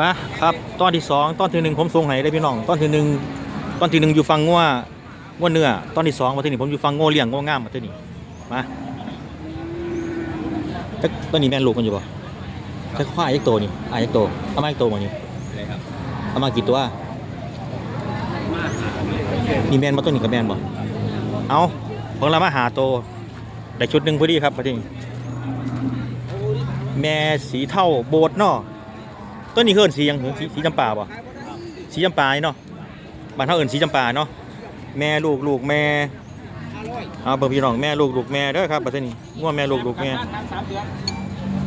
มาครับตอนที่สองตอนที่หนึ่งผมส่งให้ได้พี่น้องตอนที่หนึ่งตอนที่หนึ่งอยู่ฟังงัวงัวเนื้อตอนที่สองมาที่นี่ผมอยู่ฟังงัวเลี้ยงงัวงามมาที่นี่มาตอนนี้แม่ลูกมันอยู่ป่ะจะควายยักโตนี่อายักโตเอามายักโตมานี่เอามากี่ตัวมีแมนมาตัวนี้กับแมนบ่เอาของเรามาหาโตได้ชุดหนึ่งพอดีครับมาที่นี่แม่สีเท่าโบดเนาะ ต้นนี้เฮิร์นสีหยังเหรอสีสีจำปาบ่สีจำปานี่เนาะบ้านเขาเอิ้นสีจำปาเนาะแม่ลูกลูกแม่เอาเบิ่งพี่น้องแม่ลูกลูกแม่เด้อครับประเทศนี้ง่วงแม่ลูกลูกแม่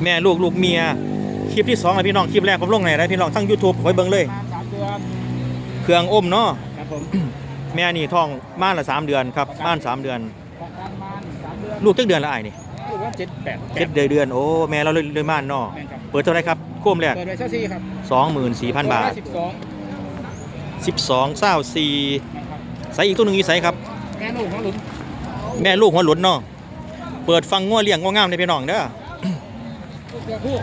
แม่ลูกลูกเมียคลิปที่สองนะพี่น้องคลิปแรกผมลงไหนได้พี่น้องทั้ง YouTube ไว้เบิ่งเลยสามเดือนเครื่องอมเนาะครับผมแม่นี่ท้องม่านละสามเดือนครับม่านสามเดือนประกันมันสามเดือนลูกจักเดือนละอ้ายนี่ลูกว่าเจ็ดแปดเจ็ดเดือนโอ้แม่เราเลยเลยม่านเนาะแม่นครับเปิดเท่าไหรครับ โค้มแรกเปิดไว้เช่าซีครับสองหมื่นสี่พันบาท สิบสองสิบสองเศร้าสี่ใส่อีกตัวหนึ่งอีใส่ครับ แม่ลูกของหลุนแม่ลูกหัวหลุนเนาะเปิดฟังงัวเลี้ยงงัวงามในพี่น้องเด้อ ลูกเดือนผู้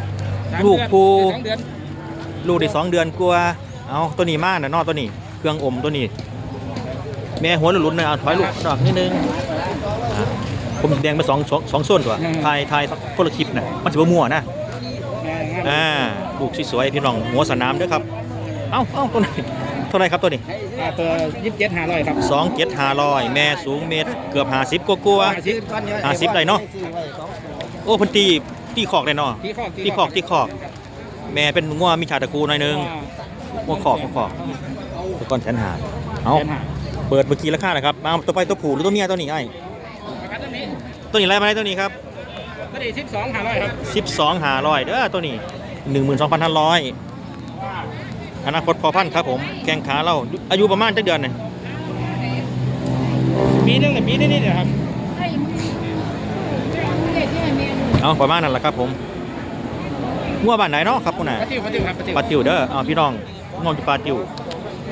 สามลูกเดือนผู้สองเดือนลูกได้สองเดือนกลัวาเอาตัวนี้มาน่ะเนอตัวนี้ เครื่องอมตัวนี้ แม่หัวหลุนๆนะเอาถอยลูกดอกนิดนึงอะผมแดงไปสองสองสองส่วนตัวทายทายคนละคลิปนะมันจะบ่มั่วนะแม่งั้น อ่าลูกสวยๆพี่น้องหัวสนามเด้อครับ เอ้าเอ้าตัวนี้เท่าไหรครับตัวนี้อ่าเปิดยี่สิบเจ็ดห้าร้อยครับสองเจ็ดห้าร้อยแม่สูงเมตรเกือบห้าสิบกลัวาห้าสิบๆห้าสิบได้เนาะโอ้เพันตีตีขอกเลยเนาะที่ขอกที่ขอกที่ขอก แม่เป็นงัวมีชาตระกูลหน่อยนึงหัวขอกหัวขอกตัวก้อนแสนหาเอาเดือนห้าเปิดเมื่อกี้ราคานะครับมาตัวไปตัวผู้หรือตัวเมียตัวนี้ไอ้ประกันตัวนี้ตัวนี้อะไรมาได้ตัวนี้ครับ ก็ได้สิบสองห้าร้อยครับสิบสองหาร้อยเด้อตัวนี้หนึ่งหมื่นสองพันห้าร้อยอนาคตพอพันธุ์ครับผมแข้งขาเราอายุประมาณจักเดือนเนี่ยปีหนึงแต่ปีนี้นี่เดี๋ยวครับเอาประมาณนั้นแหละครับผมงัวบ้านไหนเนาะครับคุณน่ะปฏิวปฏิวครับปฏิวปลาติวเด้อเอาพี่น้องน้องจะปลาติว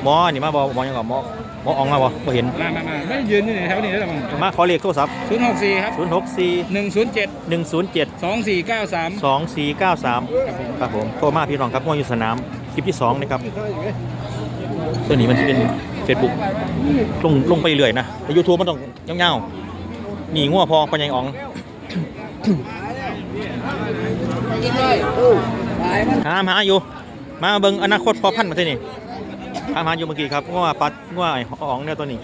หมอนี่มาบอหมอยังก่อนหมอ หมออองมาบ่บ่เห็น มามามาไม่ยืนนี่แถวนี้แล้วมั้งมาขอเลขโทรศัพท์ศูนย์หกสี่ครับ0 6 4 หนึ่งศูนย์เจ็ด1 0 7 สองสี่เก้าสาม2 4 9 3 ครับผมโทรมาพี่น้องครับงัวอยู่สนามคลิปที่สองนะครับตัวนี้มันจะเป็น Facebook ลงลงไปเรื่อยนะแต่ยูทูบมันต้องเงาวๆนี่งัวพอปัญญาอ๋องหาหาอยู่ มาเบิ่งอนาคตพอพันธุ์มาที่นี่ หาหาอยู่เมื่อกี้ครับงัวปัดงัวไอ้อ๋องเนี่ยตัวนี้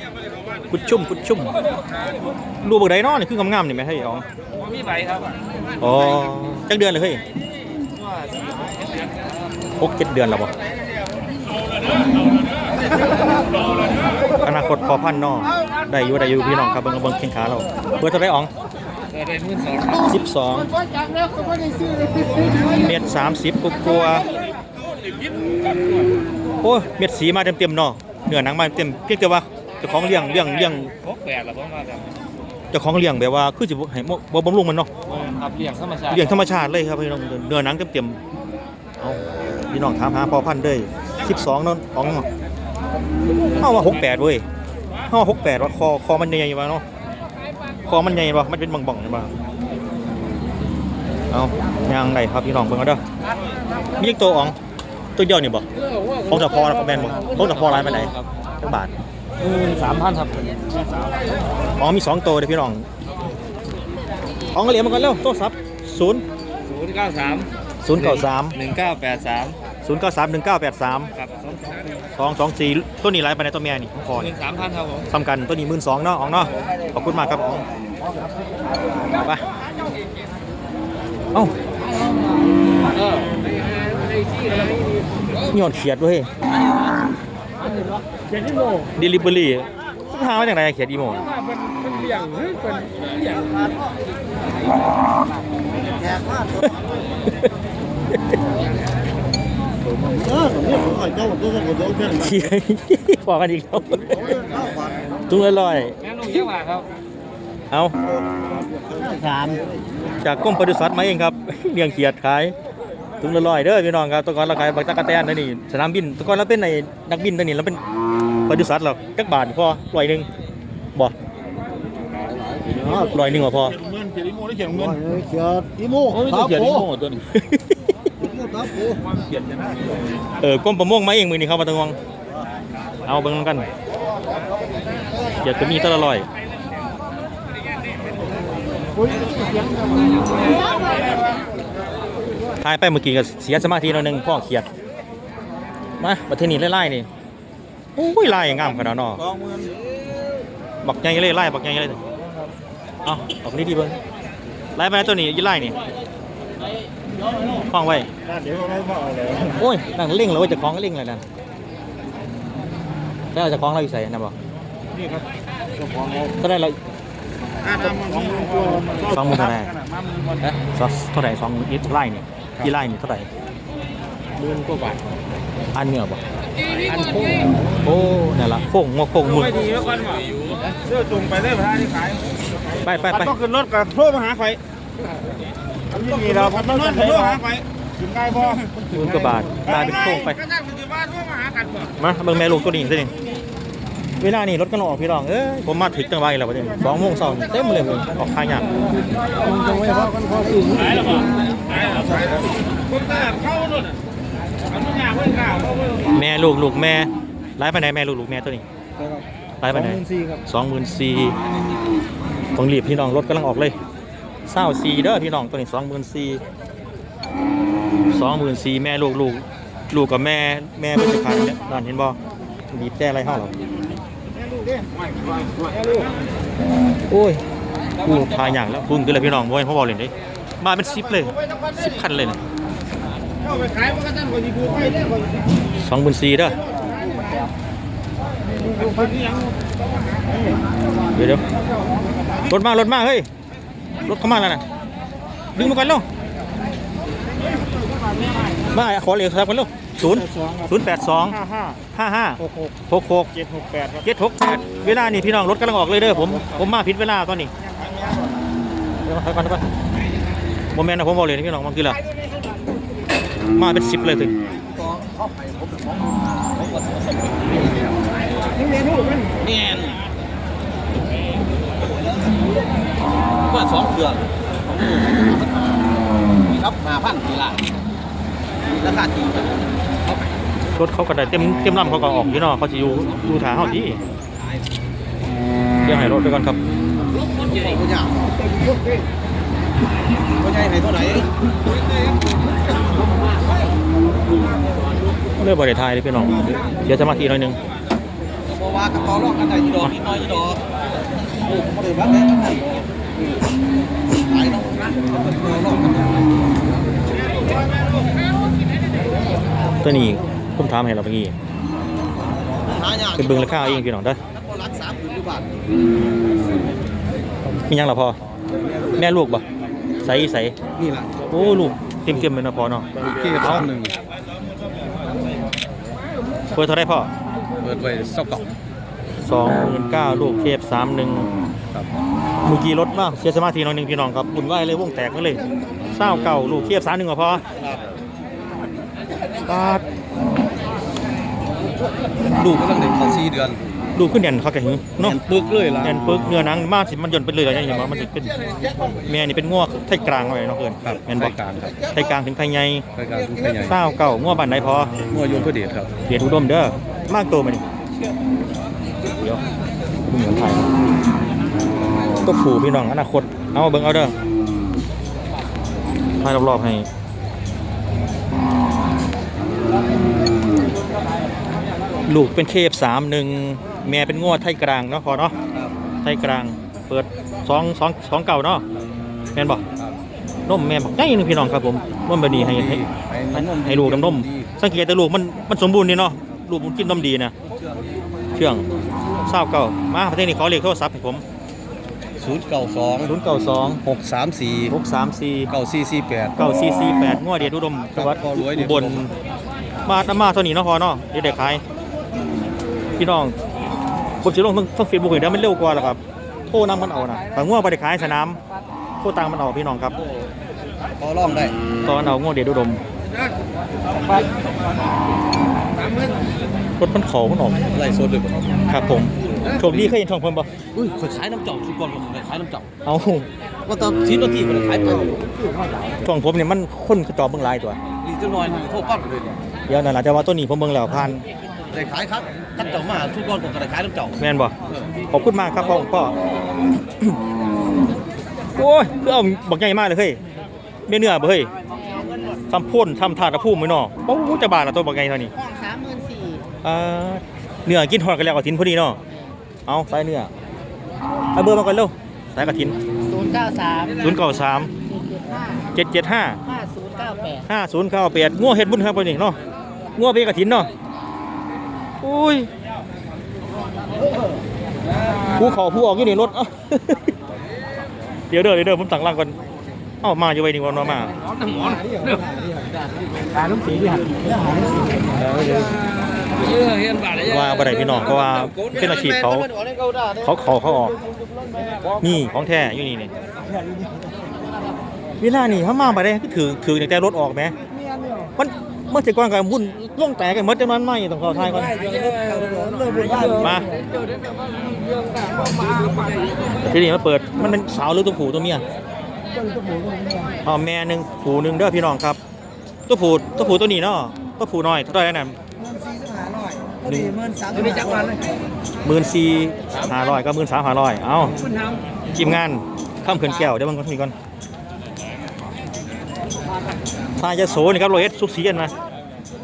กุดชุ่มกุดชุ่มรูปเบิกไดเนาะนี่คืองามๆนี่แม่ให้อ๋องมีใบครับอ๋อจักเดือนเลยเฮ้ยหกเจ็ดเดือนแล้วบ่อนาคตพอพันธุ์เนาะได้อยู่ได้อยู่พี่น้องครับเบิ่งเบิ่งแข้งขาเราเปิดเท่าไหรอ๋องเปิดเป็นหมื่นสองสิบสองเมตรสามสิบกลัวาๆโอ้ยเม็ดสีมาเต็มๆเนาะเนื้อหนังมาเต็มเพียงแต่ว่าเจ้าของเลี้ยงเลี้ยงเลี้ยงหกแปดหรอผมว่าครับเจ้าของเลี้ยงแบบว่าคือสิบ่ให้บ่บ่บำรุงมันเนาะครับเลี้ยงธรรมชาติเลี้ยงธรรมชาติเลยครับพี่น้องเนื้อหนังเต็มๆเอาพี่น้องถามหาพอพันธุ์เด้ย12เนาะของเฮาว่า68เว้ยเฮาว่า68ว่าคอคอมันใหญ่ๆว่าเนาะคอมันใหญ่บ่มันเป็นบ่องๆใช่บ่เอาย่างได้ครับพี่น้องเบิ่งเอาเด้อมีอีกตัวอ๋อง ตัวเดียวนี่บ่ของจะพอแล้วก็แม่นบ่ของจะพอหลายปานใดจักบาทหมื่นสามพันครับอ๋อมีสองตัวเด้อพี่น้องอ๋องก็เหลียมาก่อนเร็วโทรศัพท์0ศูนย์เก้าสาม093หนึ่งเก้าแปดสามศูนย์เก้าสามหนึ่งเก้าแปดสามครับสองสองสองสองสี่ตัวนี้ไรไปในตัวแม่นี่ผมขอหมื่นี่นสามพันครับผมซ้ำกันตัวนี้หมื่นสองเนาะอ๋องเนาะขอบคุณมากครับอ๋องไปเอ้า เออห ยอดเขียดด้วยเจ็ดที่โมดิลิเวอรี่ทุกทางมาจากไหนเขียดอีโมมันมันเลี้ยงเฮ้ยเป็นเลี้ยงเขียดบอกกันอีกแล้วตุ้งลอยแม่ลูกเยอะมากครับๆเอาสามจากกรมปศุสัตว์มาเองครับเลี้ยงเขียดขาย ตุ้งลอยๆเด้อพี่น้องครับแตะกอนเราขายบักตะกะแตนนะนี่สนามบินแตะกอนเราเป็นในนักบินนะนี่เราเป็นปศุสัตว์หรอกจักบาทพอร้อยหนึ่งบ่ร้อยหนึ่งบ่พอเงินเขียนอีโม่ได้เขียนเงินเขียดอีโมโอ้ยตัวเขียนอีโม่ตัวนี้อีโมตาโปความเกลียดจะน่าเออกรมประมงมาเองมือนี่ครับมาตะงวงเอาเบิ่งนำกันเกียดก็มีตะละร้อย ทายไปเมื่อกี้ก็เสียสมาธิหน่อยหนึงพ่อเขียด มาประเทศนี้ไล่ๆนี่โอ้ยไล่งามขนาดเนาะสองหมื่นบักใหญ่เลยไล่บักใหญ่เลยเอาออกนี่ดีเบิ่งไล่ไปแล้วตัวนี้อยี่ไล่นี่ห้องไว้นั่นเดี๋ยวไม่พอเลยโอ้ยนั่งเล่งเลยเว่าจะคล้องก็เล่งเลยนั่นแล้วเราจะคล้องเราอยู่ใส่นะบอกนี่ครับเจ้าของเราก็ได้เราอ่าทำสองหมื่นตัวสองหมื่นเท่าไหร่มาหมื่นวันเอ๊ะสองเท่าไหร่สองอีไล่นี่ กี่ไล่นี่เท่าไหร่หมื่นกว่าบาทอันเนื้อบ่อันโค้งโอ้นี่นละโค้งงอโค้งมึงไม่ดีแล้วกันว่ะเสื้อจุงไปได้พระที่ขายไปไปไปต้องขึ้นรถกับโทรมาหาใครมันไม่มีเราพันต้องขึ้นโทรหาใครถึงง่ายพอหมื่นกว่าบาทกลายเป็นโค้งไปก็นั่งอยู่บ้านโทรมาหากันบ่มาเบิ่งแม่ลูกตัวนี้สิเวลานี่รถก็ออกพี่น้อง เอ้ยผมมาถึงจังหวะอีกแล้วประเดี๋ยวสองโมงเช้านี่เต็มเลยเลยออกทางยาก คนตลาดเข้าโน่นน่ะมันไม่ยากเพื่อนข้าวเขาเพื่อนแม่ลูกลูกแม่ไล่ไปไหนแม่ลูกลูกแม่ตัวนี้ไล่ไปไหนสี่ครับสองหมื่นสี่ต้องรีบพี่น้องรถกำลังออกเลยเศร้าสี่เด้อพี่น้องตัวนี้สองหมื่นสี่สองหมื่นสี่แม่ลูกลูกลูกกับแม่แม่เป็นจะขายเนี่ยด้านเห็นบ่บีบแต่อะไรเฮาหรอแม่ลูกเด้ไม่ไม่แม่ลูกโอ้ยกูพายอย่างแล้วพุ่งขึ้นเลยพี่น้องบ่ให้พ่อบอกเลยดิ มาเป็นสิบเลยสิบคันเลยนะสองหมื่นสี่เด้อดูพันยังเดี๋ยวเดี๋ยวรถมารถมาเฮ้ยรถเข้ามาแล้วนะดึงมาก่อนเร็วมาขอเหลียวครับกันเร็วศูนย์ศูนย์แปดสองห้าห้าหกหกเจ็ดหกแปดเจ็ดหกแปดเวลานี่พี่น้องรถกำลังออกเลยเด้อผมผมมาผิดเวลาตอนนี้เดี๋ยวมาก่อนเดี๋ยวก่อน โมเมนต์นะผมบอกเลยนะพี่น้องบางทีละมาเป็นสิบเลยถึงนี่เรียนลูกมันแม่นว่าสองเครื่องครับมาพันทีละราคาดีรถเขาก็ได้เต็มเต็มลำเขาก็ออกพี่น้องเขาจะอยู่อยู่ทางเขาที่เดี๋ยวให้รถไปก่อนครับ คนใหญ่คนใหญ่คนใหญ่ไหนเท่าไหร่เรื่องบริทายเลยพี่น้อง เดี๋ยวจะมาทีหน่อยหนึงเพราะว่ากระต่อรอบกันได้ยี่ดอกนิดน้อยยี่ดอกลูกเขาเลยว่าแม่กันได้ขายต้องนะกระต่อรอบกันได้ตัวนี้ผมถามให้เราเมื่อกี้หายากเป็นเบิ่งราคาเอาเองพี่น้องเด้อนักบอลรักสามหมื่นบาทมีหยังละพอแม่ลูกบ่ ใสใสนี่แหละโอ้ลูกเต็มเต็มๆเลยนะพอเนาะที่สองหนึ่งเปิดเท่าไรพ่อเปิดไว้เศร้าเก่าสองหมื่นเก้าลูกเทพสามหนึ่งครับเมื่อกี้รถบ้างเสียสมาธิหน่อยหนึงพี่น้องครับบุญไหวายวงแตกมาเลยเศร้าเก่าลูกเทียบสามหนึ่งก็พอครับปาดลูกก็ต้องเด็กเขาสี่เดือน ลูกขึ้นเด่นเขาแกหึเนาะเห็นปึกเลยล่ะเด่นปึกเนื้อหนังมากสิมันหย่นไปเลยอะไรอย่างเงี้ยมันจะเป็นแม่นี่เป็นง้อไทยกลางไว้เนาะเพื่อนครับแม่นบอกรายการครับไทยกลางถึงไทยใหญ่รายการทุกขยายเศร้าเก่าง้อบ้านไหนพอมั่วยงพระเดชครับเดียดอุดมเด้อมากโตมาดิเดี๋ยวเหมือนไทยตัวผูพี่น้องอนาคตเอาเบิ่งเอาเด้อให้รอบๆให้ลูกเป็นเคฟสามหนึ่ง แม่เป็นงวดไทยกลางเนาะพอเนาะครับไทยกลาง เปิดสองสองสองเก่าเนาะแม่นบอกครับนมแม่บอกง่ายนึงพี่น้องครับผมนมแบบนี้ให้ให้ให้ให้ลูกน้ำนมสังเกตแต่ลูกมันมันสมบูรณ์ดีเนาะลูกมันกินนมดีนะเชื่องเศร้าเก่ามาประเทศนี้ขอเรียกโทรศัพท์ให้ผมศูนย์เก้าสองศูนย์เก้าสองหกสามสี่หกสามสี่เก้าสี่สี่แปดเก้าสี่สี่แปดงวดเดียดอุดมจังหวัดพอรวยเดี๋อุยวบลมาน้ำมาเท่านี้เนาะพอเนาะเดี๋ยวได้ขายพี่น้อง ผมจะลงต้องต้องฟีดบุกอีกแล้วมันเร็วกว่าหรอครับโค้นั่งมันเอานะแต่งวดไปได้ขายสนามโค้ตังมันเอาพี่น้องครับพอร้องได้ตอนเอางวดเดียดอุดมรถมันเขามันออกไล่สดเลยบ่ครับผมโชคดีเคยเห็นช่องเพิ่นบ่อุ้ยคนขายน้ำเจาะทุกคนคนขายน้ำเจาะเอาว่าตอนชิ้นตัวที่คนขายไปช่องผมเนี่ยมันคนเขาจอบเบิ่งหลายตัวอีกจังหน่อยโทษก้อนเลยเนี่ยเดี๋ยวนั่นล่ะแต่ว่าตัวนี้ผมเบิ่งแล้วผ่านได้ขายครับ ขั้นเจาะมาทุกคนคนขายน้ำเจาะแม่นบ่ขอบคุณมากครับพ่อพ่อโอ้ยคือเอาบักใหญ่มากเลยเฮ้ยเนื้อเนื้อบ่เฮ้ยทำพ่นทำถาดกระพุ่มไว้เนาะโอ้จะบาทละตัวบักใหญ่เท่านี้ห้องสามหมื่นสี่อ่าเนื้อกินทอดกันแล้วกระถินพอดีเนาะเอาใส่เนื้อเอาเบอร์มาก่อนเร็วใส่กระถินศูนย์เก้าสามศูนย์เก้าสามเจ็ดเจ็ดห้าเจ็ดเจ็ดห้าห้าศูนย์เก้าแปดห้าศูนย์เก้าแปดงัวเห็ดบุญครับไปนี่เนาะงัวเป็นกระถินเนาะ อุ้ยผู้ขาผู้ออกอยู่ในรถเอ้าเดี๋ยวเด้อเดี๋ยวเด้อผมสั่งล่างก่อนเอ้ามาอยู่ไว้นี่วันมามาเยอะเห็นบาทเลยว่าบ่ได้พี่น้องเพราะว่าเป็นอาชีพเขา เขาขาเขาออก นี่ของแท้อยู่นี่นี่เวลานี่เขามาบ่ได้คือถือถือแต่รถออกไหมมัน มื่อเจ็ดก่อนกับวุ่นล่วงแตกกันหมดจำนวนไม่ต้องข้าทายก่อนมาทีนี้มาเปิดมันเป็นสาวหรือตัวผู้ตัวเมียอ๋อแม่หนึ่งผูหนึ่งเด้อพี่น้องครับ ตัวผู้ตัวผู้ตัวนี้เนาะตัวผู้น้อยเท่าไหร่นั่นหนึ่งตัวนี้จักวันเลยหมื่นสี่ห้าร้อยก็หมื่นสามห้าร้อยเอาทีมงานข้ามเขื่อนแก้วเดี๋ยวมันก็มีก่อน ทายจะโสนี่ครับโรเอสสุกสีกันมา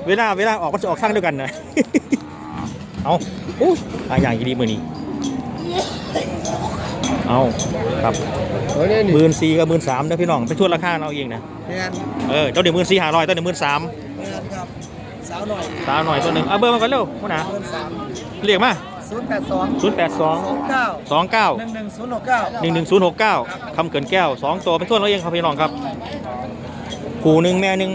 เวลาเวลาออกมันจะออกข้างเดียวกันนะเอาอู้ตายอย่างดีมือนี้เอาครับหมื่นสี่กับหมื่นสามนะพี่น้องไปทวนราคาเราเองนะแมนเออเจ้าเดี๋ยวหมื่นสี่ห้าร้อยตัวเดี๋ยวหมื่นสามแมนครับสาวหน่อยสามหน่อยตัวหนึ่งเอาเบอร์มาก่อนเร็วพ่อหนาเงินสามเรียกมาศูนย์แปดสองศูนย์แปดสองสองเก้าสองเก้าหนึ่งหนึ่งศูนย์หกเก้าหนึ่งหนึ่งศูนย์หกเก้าคำเกินแก้วสองตัวไปทวนเราเองครับพี่น้องครับ ผูหนึ่งแม่หนึ่ง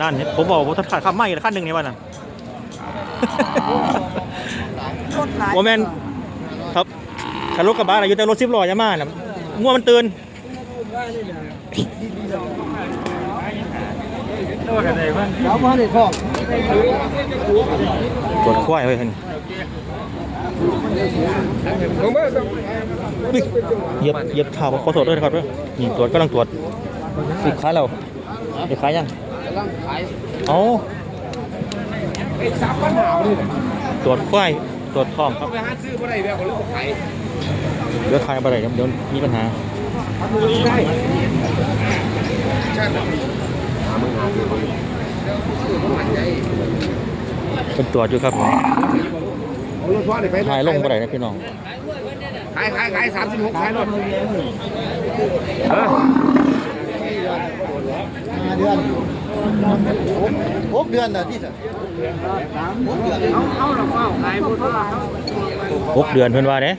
นั่นผมบอกว่าถ้าขาดคำไม่ขั้นหนึ่งในวันน่ะโมเมนครับขับรถกระบะอะไรอยู่แต่รถสิบล้อยามาน่ะง่วงมันตื่นแล้วมาในห้องตรวจควายไว้คัน เหยียบเหยียบเท้าขอโทษด้วยนะครับเด้อนี่ตรวจกำลังตรวจสิขายแล้วเดี๋ยวขายยังเอาตรวจควายตรวจทองครับไปหาซื้อบ่ได้แบบคนลูกขายเดี๋ยวขายอะไรเดี๋ยวเดี๋ยวมีปัญหาเป็นตรวจอยู่ครับผม ถ่ายลงอะไรนะพี่น้องขายขายขายสามสิบหกขายรถห้าเดือนหกเดือนนะที่สุดหกเดือนเพิ่นว่าเด้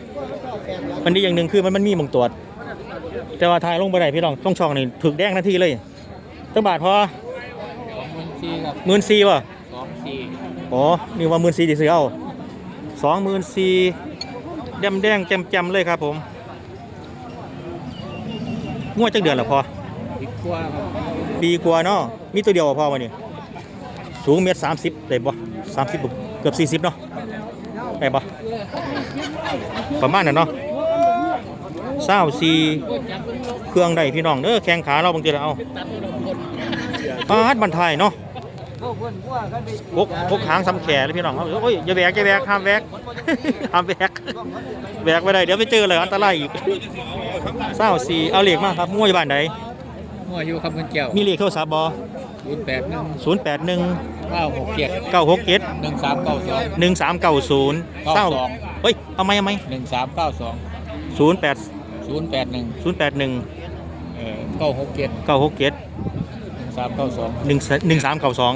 มันดีอย่างหนึ่งคือมันมันมีหมองตรวจ แต่ว่าถ่ายลงไปไหนพี่น้องต้องช่องนี่ถึกแดงนาทีเลยตั้งบาทพอสี่ครับหมื่นสี่ป่ะสองสี่อ๋อนี่ว่าหมื่นสี่ดีซื้อเอา สองหมื่นสี่แดมแดงแจมแจมเลยครับผมงวดจักเดือนละพอสิบกว่าครับปีกว่าเนาะมีตัวเดียวพอมานี่สูงเมตรสามสิบได้บ่สามสิบเกือบสี่สิบเนาะได้บ่ประมาณนั้นเนาะเศร้าสีเครื่องได้พี่น้องเด้อแข้งขาเราบางทีเราเอาปาดบันทายเนาะ พกพกหางซ้ำแขนเลยพี่น้องเอาโอ้ยอย่าแวกอย่าแวกห้ามแวกห้ามแวกแวกไปได้เดี๋ยวไปเจอเลยอันตรายอีกเศร้าสี่เอาเหล็กมาครับมั่วอยู่บ้านใดหัวอยู่คำเงินเกี่ยวมีเลขโทรศัพท์บ่ศูนย์แปดหนึ่งศูนย์แปดหนึ่งเก้าหกเจ็ดเก้าหกเจ็ดหนึ่งสามเก้าสองหนึ่งสามเก้าศูนย์เก้าสองเฮ้ยเอาไหมเอาไหมหนึ่งสามเก้าสองศูนย์แปดศูนย์แปดหนึ่งศูนย์แปดหนึ่งเอ่อเก้าหกเจ็ดเก้าหกเจ็ดหนึ่ง สามเก้าสองหนึ่งหนึ่งสามเก้าสอง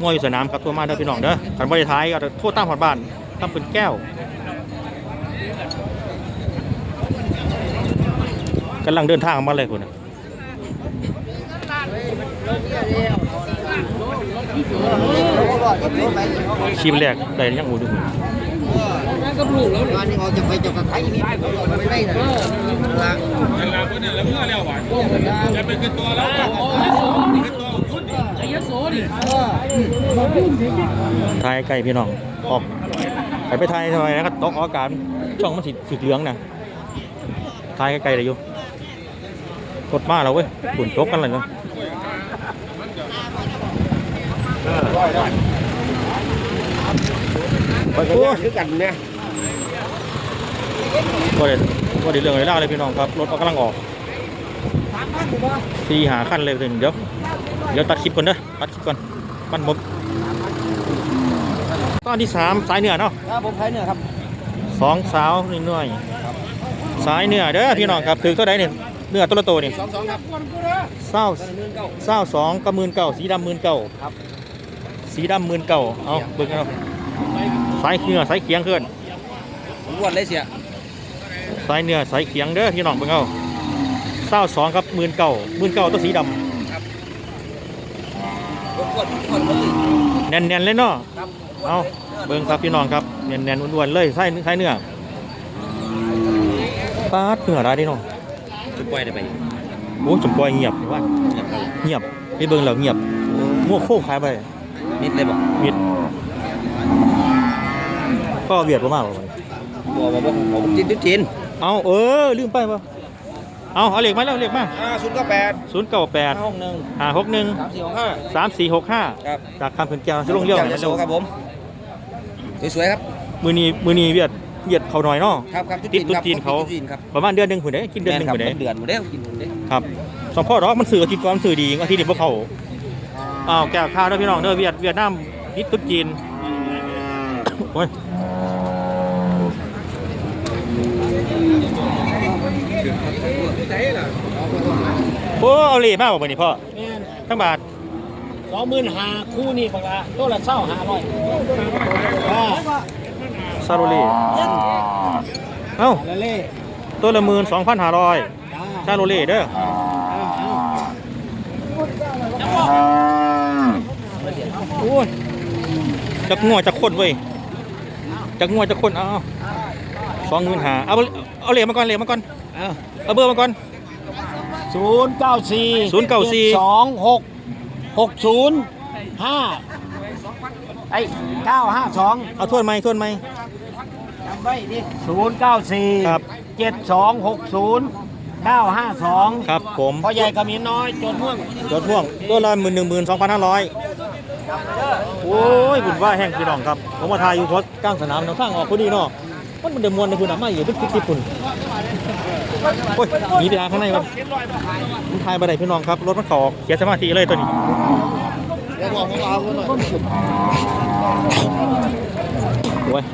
มั่วอยู่สนามครับตัวมาเด้อพี่น้องเด้อขันบริท้ายก็โทษตั้งหอดบ้านตั้งเป็นแก้วกำลังเดินทางมาเลยคุณน่ะชีมแรกได้ยังอูดู คุณวันนี้ออกจากไปจากกับไทยนี่ไม่ได้นะละเวลาเพื่อนแล้วเมื่อแล้วหวานจะเป็นตัวแล้วขึ้นตัวหยุดยโสดิทายไก่พี่น้องออกไปไปทายทำไมนะครับตกออกอากาศช่องมันสีสีเหลืองนะทายไกลๆเลยอยู่กดมาแล้วเว้ยฝุ่นจกกันเลยเนาะโอ้ยคือกันเนี่ย ว่าเด็ดว่าเด็ดเรื่องอะไรเล่าเลยพี่น้องครับ รถกำลังออกสี่หาขั้นเลยถึงเดี๋ยว เดี๋ยวตัดคลิปก่อนเด้อตัดคลิปก่อนมันมบตอนที่สามสายเหนือเนาะครับผมใช้เนื้อครับสองสาวนิดหน่อยสายเหนือเด้อพี่น้องครับถือเท่าไหร่เนี่ยเนื้อตัวละโตนี่สองสองครับเศร้าเงินเก้าเศร้าสองกับหมื่นเก่าสีดำหมื่นเก่าครับสีดำหมื่นเก่าเอาเบิ่งเอาสายเหนือสายเคียงขึ้นผมอ้วนเลยเสีย สายเหนือสายเคียงเด้อพี่น้องเบิ่งเอาเศร้าสองกับหมื่นเก่าหมื่นเก่าตัวสีดผมอ้วนอ้วนเลยำแน่นๆเลยเนาะครับเอาเบิ่งครับพี่น้องครับแน่นๆอ้วนๆเลยสายสายเหนือปาดเหนือได้ดิเนาะจะปล่อยได้ไปโอ้จมปล่อยเงียบว่าเงียบไปเบิ่งแล้วเงียบมั่วโค้งขายไปนิดเลยบอกมิดก็เวียดบ่มากกว่าบอกบอกบอกผมจินจุดจิน เอาเออลืมไปป่ะเอาเอาเหล็กมาแล้วเหล็กมาอ่าศูนย์เก้าแปดศูนย์เก้าแปดห้องหนึ่งห้าหกหนึ่งสามสี่หกห้าสามสี่หกห้าครับจากคำเพิ่นแก้วจะลงเลี้ยวจากยโสครับผมสวยๆครับมือนี้มือนี้เวียดเวียดเขาหน่อยเนาะครับครับติดตุ๊ดจีนเขาตุ๊ดจีนครับประมาณเดือนหนึ่งผุนเด้กินเดือนหนึ่งแม่ผุนคเด้รับเดือนหมดแล้วกินหมดเลยครับสองพ่อดอกมันสื่ออาทิตย์ก่อนมันสื่อดีอาทิตย์นี้พวกเขาอ้าวแก้วข้าวเด้อพี่น้องเด้อเวียดเวียดนามติดตุ๊ดจีนโอ้ยโอ้เอาเหล็กมากกว่านี้พ่อแม่นทั้งบาทสองหมื่นห้าคู่นี่ปะละตัวละเศร้าห้าร้อยอ่าซาโรลีเอ้าละเล่ตัวละหมื่นสองพันห้าร้อยจ้าซาโรลีเด้อเอาเอาโอ้ยจักงัวจักคนเว้ยจักงัวจักคนเอาสองหมื่นห้าเอาเอาเหรียญมาก่อนเหรียญมาก่อนเอาเอาเบอร์มาก่อน ศูนย์เก้าสี่094สองหกหกศูนย์ห้าไอ้เก้าห้าสองเอาทวนไหมทวนไหมจำไว้ดิศูนย์เก้าสี่ครับเจ็ดสองหกศูนย์เก้าห้าสองครับผมพ่อใหญ่กระมีน้อยจนม่วงรถพ่วงตัวละหมื่นหนึ่งหมื่นสองพันห้าร้อยโอ้ยบุญว่าแห้งพี่น้องครับผมมาทายอยู่รถกลางสนามเราข้างออกพอดีเนาะ มันมันเดมวนในคุณอะมาอยู่เป็นสิบๆคุณโอ้ยหนีไปทางข้างในครับมันทายไปไหนพี่น้องครับ รถมันขอเสียสมาธิเลยตัวนี้โอ้ย